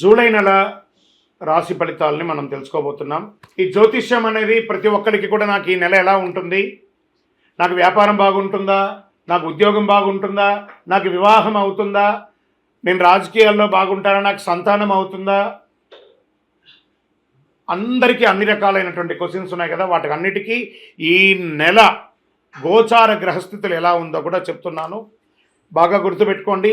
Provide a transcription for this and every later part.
July నెల రాశి ఫలితాలని మనం తెలుసుకోబోతున్నాం. ఈ జ్యోతిష్యం అనేది ప్రతి ఒక్కరికి కూడా నాకు ఈ నెల ఎలా ఉంటుంది? నాకు వ్యాపారం బాగుంటుందా? నాకు ఉద్యోగం బాగుంటుందా? నాకు వివాహం అవుతుందా? నేను రాజకీయాల్లో బాగుంటానా? నాకు సంతానం అవుతుందా? అందరికీ అన్ని రకాలైనటువంటి క్వశ్చన్స్ ఉన్నాయి కదా. వాటికి అన్నిటికీ ఈ నెల గోచార గ్రహస్థితులు ఎలా ఉందో కూడా చెప్తున్నాను. బాగా గుర్తుపెట్టుకోండి.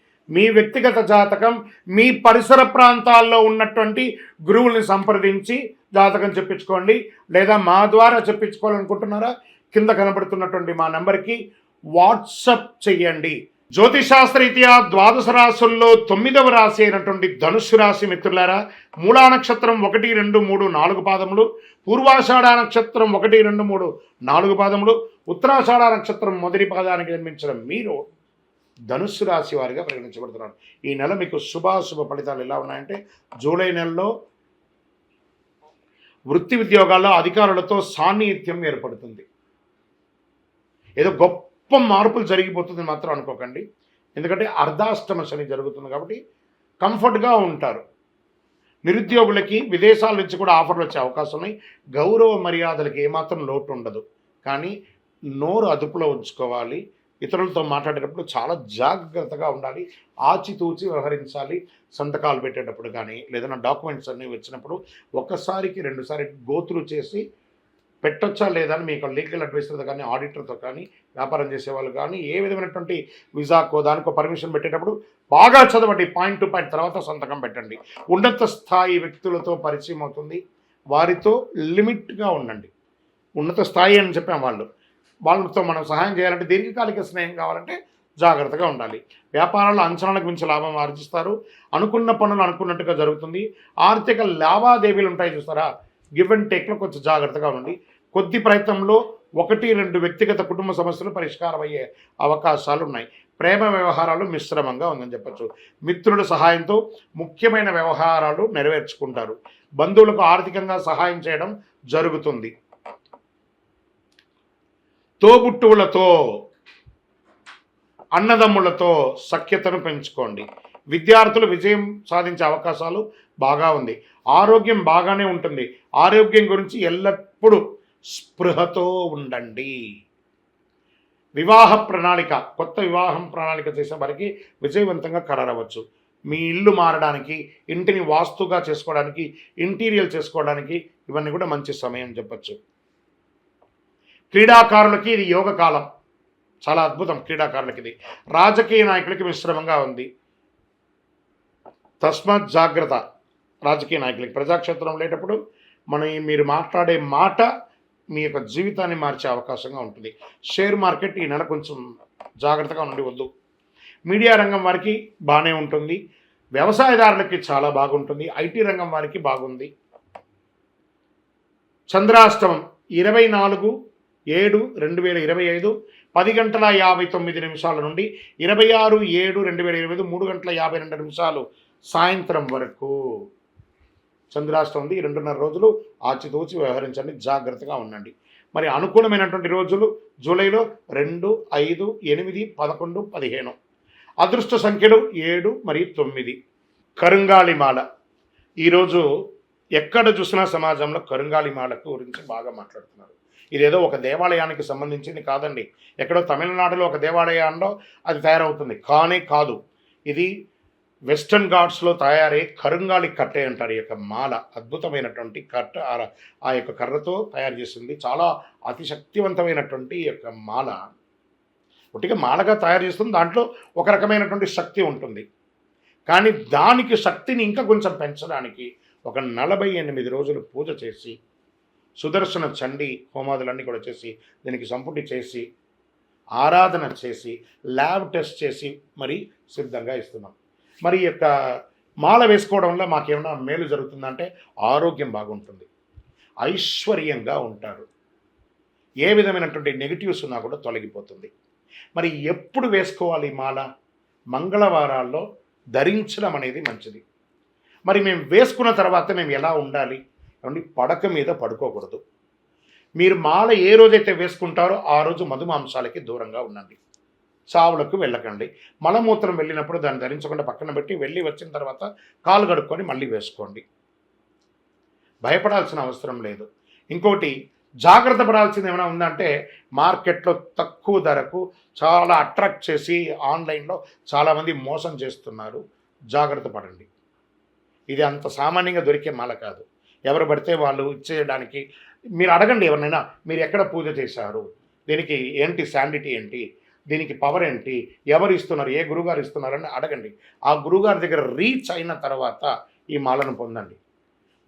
మీ వ్యక్తిగత జాతకం మీ పరిసర ప్రాంతాల్లో ఉన్నటువంటి గురువుల్ని సంప్రదించి జాతకం చెప్పించుకోండి. లేదా మా ద్వారా చెప్పించుకోవాలనుకుంటున్నారా? కింద కనబడుతున్నటువంటి మా నెంబర్కి వాట్సప్ చెయ్యండి. జ్యోతిశాస్త్రరీత్యా ద్వాదశ రాశుల్లో తొమ్మిదవ రాశి అయినటువంటి ధనుస్సు రాశి మిత్రులారా మూలా నక్షత్రం ఒకటి రెండు మూడు నాలుగు పాదములు పూర్వాషాఢ నక్షత్రం ఒకటి రెండు మూడు నాలుగు పాదములు ఉత్తరాషాఢ నక్షత్రం మొదటి పాదానికి జన్మించిన మీరు ధనుస్సు రాశి వారిగా పరిగణించబడుతున్నారు ఈ నెల మీకు శుభాశుభ ఫలితాలు ఎలా ఉన్నాయంటే జూలై నెలలో వృత్తి ఉద్యోగాల్లో అధికారులతో సాన్నిహిత్యం ఏర్పడుతుంది. ఏదో గొప్ప మార్పులు జరిగిపోతుంది మాత్రం అనుకోకండి. ఎందుకంటే అర్ధాష్టమ శని జరుగుతుంది కాబట్టి కంఫర్ట్గా ఉంటారు. నిరుద్యోగులకి విదేశాల నుంచి కూడా ఆఫర్లు వచ్చే అవకాశం ఉన్నాయి. గౌరవ మర్యాదలకి ఏమాత్రం లోటు ఉండదు. కానీ నోరు అదుపులో ఉంచుకోవాలి. ఇతరులతో మాట్లాడేటప్పుడు చాలా జాగ్రత్తగా ఉండాలి ఆచితూచి వ్యవహరించాలి సంతకాలు పెట్టేటప్పుడు కానీ లేదన్నా డాక్యుమెంట్స్ అన్నీ వచ్చినప్పుడు ఒక్కసారికి రెండుసారి గోతులు చేసి పెట్టొచ్చా లేదా అని మీకు లీగల్ అడ్వైజర్తో కానీ ఆడిటర్తో కానీ వ్యాపారం చేసేవాళ్ళు కానీ ఏ విధమైనటువంటి విజాకో దానికో పర్మిషన్ పెట్టేటప్పుడు బాగా చదవండి పాయింట్ టు పాయింట్ తర్వాత సంతకం పెట్టండి. ఉన్నత స్థాయి వ్యక్తులతో పరిచయం అవుతుంది. వారితో లిమిట్గా ఉండండి. ఉన్నత స్థాయి అని చెప్పాం వాళ్ళు. వాళ్ళతో మనం సహాయం చేయాలంటే దీర్ఘకాలిక స్నేహం కావాలంటే జాగ్రత్తగా ఉండాలి. వ్యాపారాలు అంచనాలకు మించి లాభం ఆర్జిస్తారు. అనుకున్న పనులు అనుకున్నట్టుగా జరుగుతుంది. ఆర్థిక లావాదేవీలు ఉంటాయి చూస్తారా? గివ్ అండ్ టేక్లో కొంచెం జాగ్రత్తగా ఉండండి. కొద్ది ప్రయత్నంలో ఒకటి రెండు వ్యక్తిగత కుటుంబ సమస్యలు పరిష్కారం అయ్యే అవకాశాలు ఉన్నాయి. ప్రేమ వ్యవహారాలు మిశ్రమంగా ఉందని చెప్పచ్చు. మిత్రుల సహాయంతో ముఖ్యమైన వ్యవహారాలు నెరవేర్చుకుంటారు. బంధువులకు ఆర్థికంగా సహాయం చేయడం జరుగుతుంది. తోబుట్టువులతో అన్నదమ్ములతో సఖ్యతను పెంచుకోండి. విద్యార్థులు విజయం సాధించే అవకాశాలు బాగా ఉంది. ఆరోగ్యం బాగానే ఉంటుంది. ఆరోగ్యం గురించి ఎల్లప్పుడూ స్పృహతో ఉండండి. వివాహ ప్రణాళిక కొత్త వివాహం ప్రణాళిక చేసే వారికి విజయవంతంగా ఖరారవచ్చు మీ ఇల్లు మారడానికి ఇంటిని వాస్తుగా చేసుకోవడానికి ఇంటీరియర్ చేసుకోవడానికి ఇవన్నీ కూడా మంచి సమయం చెప్పచ్చు. క్రీడాకారులకి ఇది యోగ కాలం చాలా అద్భుతం క్రీడాకారులకి ఇది. రాజకీయ నాయకులకి మిశ్రమంగా ఉంది. తస్మాత్ జాగ్రత్త రాజకీయ నాయకులకి. ప్రజాక్షేత్రం లేటప్పుడు మనం మీరు మాట్లాడే మాట మీ యొక్క జీవితాన్ని మార్చే అవకాశంగా ఉంటుంది. షేర్ మార్కెట్ ఈ నెల కొంచెం జాగ్రత్తగా ఉండి వద్దు. మీడియా రంగం వారికి బాగానే ఉంటుంది. వ్యవసాయదారులకి చాలా బాగుంటుంది. ఐటీ రంగం వారికి బాగుంది. చంద్రాష్టమం ఇరవై నాలుగు ఏడు రెండు వేల ఇరవై ఐదు పది గంటల యాభై తొమ్మిది నిమిషాల నుండి ఇరవై ఆరు ఏడు రెండు వేల ఇరవై ఐదు మూడు గంటల యాభై రెండు నిమిషాలు సాయంత్రం వరకు. చంద్రాష్టం ఉంది ఈ రెండున్నర రోజులు. ఆచితూచి వ్యవహరించండి. జాగ్రత్తగా ఉండండి. మరి అనుకూలమైనటువంటి రోజులు జూలైలో రెండు ఐదు ఎనిమిది పదకొండు పదిహేను. అదృష్ట సంఖ్యలు ఏడు మరియు తొమ్మిది. కరుంగాళిమాల. ఈరోజు ఎక్కడ చూసినా సమాజంలో కరుంగాళిమాల గురించి బాగా మాట్లాడుతున్నారు. ఇదేదో ఒక దేవాలయానికి సంబంధించింది కాదండి. ఎక్కడో తమిళనాడులో ఒక దేవాలయంలో అది తయారవుతుంది. కానే కాదు. ఇది వెస్టర్న్ ఘాట్స్లో తయారై కరుంగాలి కట్టే అంటారు ఈ యొక్క మాల. అద్భుతమైనటువంటి కట్ట ఆ- ఆ యొక్క కర్రతో తయారు చేసింది. చాలా అతి శక్తివంతమైనటువంటి ఈ యొక్క మాల. ఒట్టిగా మాలగా తయారు చేస్తుంది. దాంట్లో ఒక రకమైనటువంటి శక్తి ఉంటుంది. కానీ దానికి శక్తిని ఇంకా కొంచెం పెంచడానికి ఒక నలభై ఎనిమిది రోజులు పూజ చేసి సుదర్శన చండి హోమాదులన్నీ కూడా చేసి దీనికి సంపుటి చేసి ఆరాధన చేసి ల్యాబ్ టెస్ట్ చేసి మరి సిద్ధంగా ఇస్తున్నాం. మరి ఈ యొక్క మాల వేసుకోవడం వల్ల మాకేమైనా మేలు జరుగుతుందంటే ఆరోగ్యం బాగుంటుంది. ఐశ్వర్యంగా ఉంటారు. ఏ విధమైనటువంటి నెగిటివ్స్ ఉన్నా కూడా తొలగిపోతుంది. మరి ఎప్పుడు వేసుకోవాలి మాల? మంగళవారాల్లో ధరించడం అనేది మంచిది. మరి మేము వేసుకున్న తర్వాత మేము ఎలా ఉండాలి? కాబట్టి పడక మీద పడుకోకూడదు. మీరు మాల ఏ రోజైతే వేసుకుంటారో ఆ రోజు మధుమాంసాలకి దూరంగా ఉండండి. చావులకు వెళ్ళకండి. మలమూత్రం వెళ్ళినప్పుడు దాన్ని ధరించకుండా పక్కన పెట్టి వెళ్ళి వచ్చిన తర్వాత కాలు కడుక్కొని మళ్ళీ వేసుకోండి. భయపడాల్సిన అవసరం లేదు. ఇంకోటి జాగ్రత్త పడాల్సింది ఏమైనా ఉందంటే మార్కెట్లో తక్కువ ధరకు చాలా అట్రాక్ట్ చేసి ఆన్లైన్లో చాలామంది మోసం చేస్తున్నారు. జాగ్రత్త పడండి. ఇది అంత సామాన్యంగా దొరికే మాల కాదు. ఎవరు పడితే వాళ్ళు ఇచ్చేయడానికి. మీరు అడగండి ఎవరినైనా మీరు ఎక్కడ పూజ చేశారు? దీనికి ఏంటి శాండిటీ ఏంటి? దీనికి పవర్ ఏంటి? ఎవరు ఇస్తున్నారు? ఏ గురుగారు ఇస్తున్నారని అడగండి. ఆ గురుగారి దగ్గర రీచ్ అయిన తర్వాత ఈ మాలను పొందండి.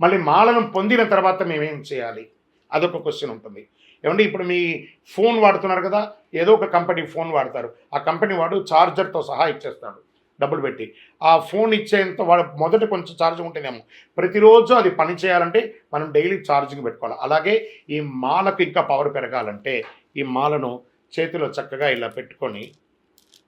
మళ్ళీ మాలను పొందిన తర్వాత మేమేం చేయాలి? అదొక క్వశ్చన్ ఉంటుంది. ఏమంటే ఇప్పుడు మీ ఫోన్ వాడుతున్నారు కదా ఏదో ఒక కంపెనీ ఫోన్ వాడతారు. ఆ కంపెనీ వాడు ఛార్జర్తో సహా ఇచ్చేస్తాడు. డబ్బులు పెట్టి. ఆ ఫోన్ ఇచ్చేంత వాడు మొదట కొంచెం ఛార్జ్ ఉంటేనేమో ప్రతిరోజు అది పని చేయాలంటే మనం డైలీ ఛార్జింగ్ పెట్టుకోవాలి. అలాగే ఈ మాలకు ఇంకా పవర్ పెరగాలంటే ఈ మాలను చేతిలో చక్కగా ఇలా పెట్టుకొని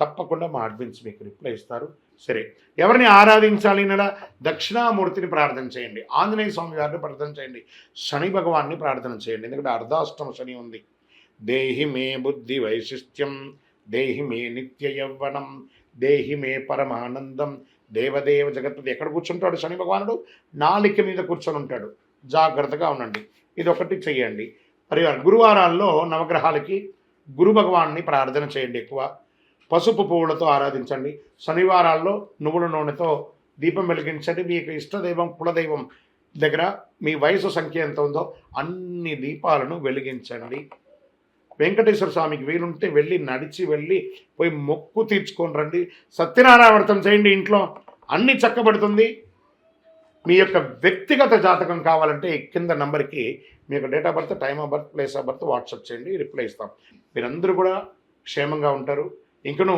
తప్పకుండా మా అడ్మిన్స్ మీకు రిప్లై ఇస్తారు. సరే ఎవరిని ఆరాధించాలి నెలా దక్షిణామూర్తిని ప్రార్థన చేయండి. ఆంజనేయ స్వామి వారిని ప్రార్థన చేయండి. శని భగవాన్ని ప్రార్థన చేయండి. ఎందుకంటే అర్ధాష్టమ శని ఉంది. దేహి మే బుద్ధి వైశిష్ట్యం దేహి మే నిత్య యవ్వనం దేహి మే పరమానందం దేవదేవ జగత్పతి. ఎక్కడ కూర్చుంటాడు శని భగవానుడు? నాలిక మీద కూర్చొని ఉంటాడు. జాగ్రత్తగా ఉండండి. ఇది ఒకటి చేయండి. మరి గురువారాల్లో నవగ్రహాలకి గురు భగవాన్ని ప్రార్థన చేయండి ఎక్కువ. పసుపు పువ్వులతో ఆరాధించండి. శనివారాల్లో నువ్వుల నూనెతో దీపం వెలిగించండి. మీకు ఇష్టదైవం కులదైవం దగ్గర మీ వయసు సంఖ్య ఎంత ఉందో అన్ని దీపాలను వెలిగించండి. వెంకటేశ్వర స్వామికి వీలుంటే వెళ్ళి నడిచి వెళ్ళి పోయి మొక్కు తీర్చుకొని రండి. సత్యనారాయణ వ్రతం చేయండి ఇంట్లో. అన్ని చక్కబడుతుంది. మీ యొక్క వ్యక్తిగత జాతకం కావాలంటే కింద నంబర్కి మీ యొక్క date of birth time of birth place of birth WhatsApp చేయండి. రిప్లై ఇస్తాం. మీరందరూ కూడా క్షేమంగా ఉంటారు. ఇంకను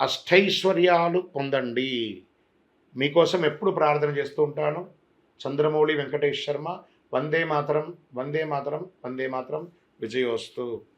అష్టైశ్వర్యాలు పొందండి. మీకోసం ఎప్పుడు ప్రార్థన చేస్తూ ఉంటాను. చంద్రమౌళి వెంకటేష్ శర్మ వందే మాతరం వందే మాతరం వందే మాతరం విజయోస్తు.